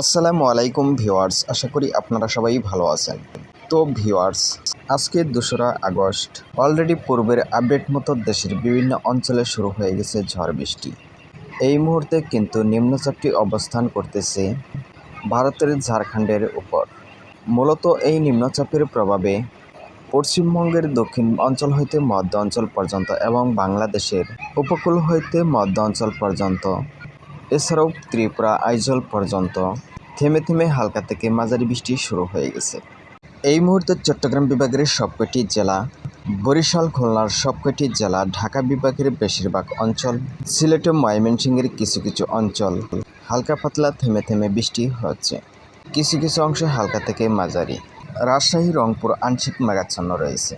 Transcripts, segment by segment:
আসসালামু আলাইকুম ভিওয়ার্স আশা করি আপনারা সবাই ভালো আছেন। তো ভিওয়ার্স আজকে দোসরা আগস্ট, অলরেডি পূর্বের আপডেট মতো দেশের বিভিন্ন অঞ্চলে শুরু হয়ে গেছে ঝড় বৃষ্টি। এই মুহূর্তে কিন্তু নিম্নচাপটি অবস্থান করতেছে ভারতের ঝাড়খণ্ডের উপর। মূলত এই নিম্নচাপের প্রভাবে পশ্চিমবঙ্গের দক্ষিণ অঞ্চল হইতে মধ্য অঞ্চল পর্যন্ত এবং বাংলাদেশের উপকূল হইতে মধ্য অঞ্চল পর্যন্ত এছাড়াও ত্রিপুরা, আইজল পর্যন্ত থেমে থেমে হালকা থেকে মাঝারি বৃষ্টি শুরু হয়ে গেছে। এই মুহূর্তে চট্টগ্রাম বিভাগের সবকটি জেলা, বরিশাল, খুলনার সবকটি জেলা, ঢাকা বিভাগের বেশিরভাগ অঞ্চল, সিলেট ময়মনসিংহের কিছু কিছু অঞ্চল হালকা পাতলা থেমে থেমে বৃষ্টি হচ্ছে। কিছু কিছু অংশে হালকা থেকে মাঝারি। রাজশাহী, রংপুর, আংশিক মেঘাচ্ছন্ন রয়েছে।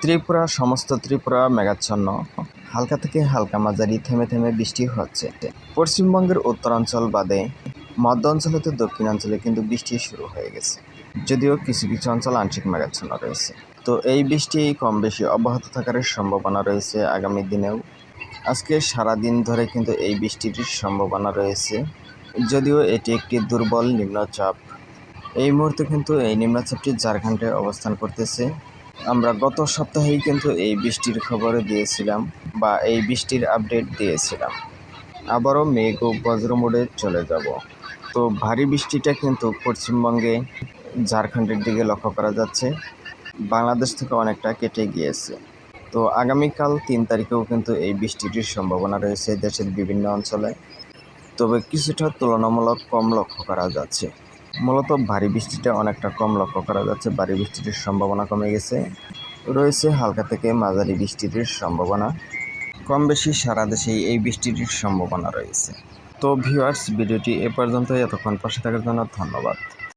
ত্রিপুরা, সমস্ত ত্রিপুরা মেঘাচ্ছন্ন। হালকা থেকে হালকা মাঝারি থেমে থেমে বৃষ্টি হচ্ছে। পশ্চিমবঙ্গের উত্তরাঞ্চল বাদে মধ্য অঞ্চল হতে দক্ষিণাঞ্চলে কিন্তু বৃষ্টি শুরু হয়ে গেছে। যদিও কিছু কিছু অঞ্চল আংশিক মেঘাচ্ছন্ন রয়েছে। তো এই বৃষ্টি কম বেশি অব্যাহত থাকার সম্ভাবনা রয়েছে আগামী দিনেও। আজকে সারা দিন ধরে কিন্তু এই বৃষ্টির সম্ভাবনা রয়েছে। যদিও এটি একটি দুর্বল নিম্নচাপ। এই মুহূর্তে কিন্তু এই নিম্নচাপটি ঝাড়খণ্ডে অবস্থান করতেছে। আমরা গত সপ্তাহেই কিন্তু এই বৃষ্টির খবর দিয়েছিলাম বা এই বৃষ্টির আপডেট দিয়েছিলাম। আবারও মেঘ ও বজ্র মোড়ে চলে যাব। তো ভারী বৃষ্টিটা কিন্তু পশ্চিমবঙ্গে ঝাড়খণ্ডের দিকে লক্ষ্য করা যাচ্ছে। বাংলাদেশ থেকে অনেকটা কেটে গিয়েছে। তো আগামীকাল তিন তারিখেও কিন্তু এই বৃষ্টিটির সম্ভাবনা রয়েছে দেশের বিভিন্ন অঞ্চলে। তবে কিছুটা তুলনামূলক কম লক্ষ্য করা যাচ্ছে। মূলত ভারী বৃষ্টিটা অনেকটা কম লক্ষ্য করা যাচ্ছে। ভারী বৃষ্টির সম্ভাবনা কমে গেছে। রয়েছে হালকা থেকে মাঝারি বৃষ্টির সম্ভাবনা। কম বেশি সারা দেশেই এই বৃষ্টির সম্ভাবনা রয়েছে। তো ভিউয়ার্স ভিডিওটি এ পর্যন্ত এতক্ষণ পাশে থাকার জন্য ধন্যবাদ।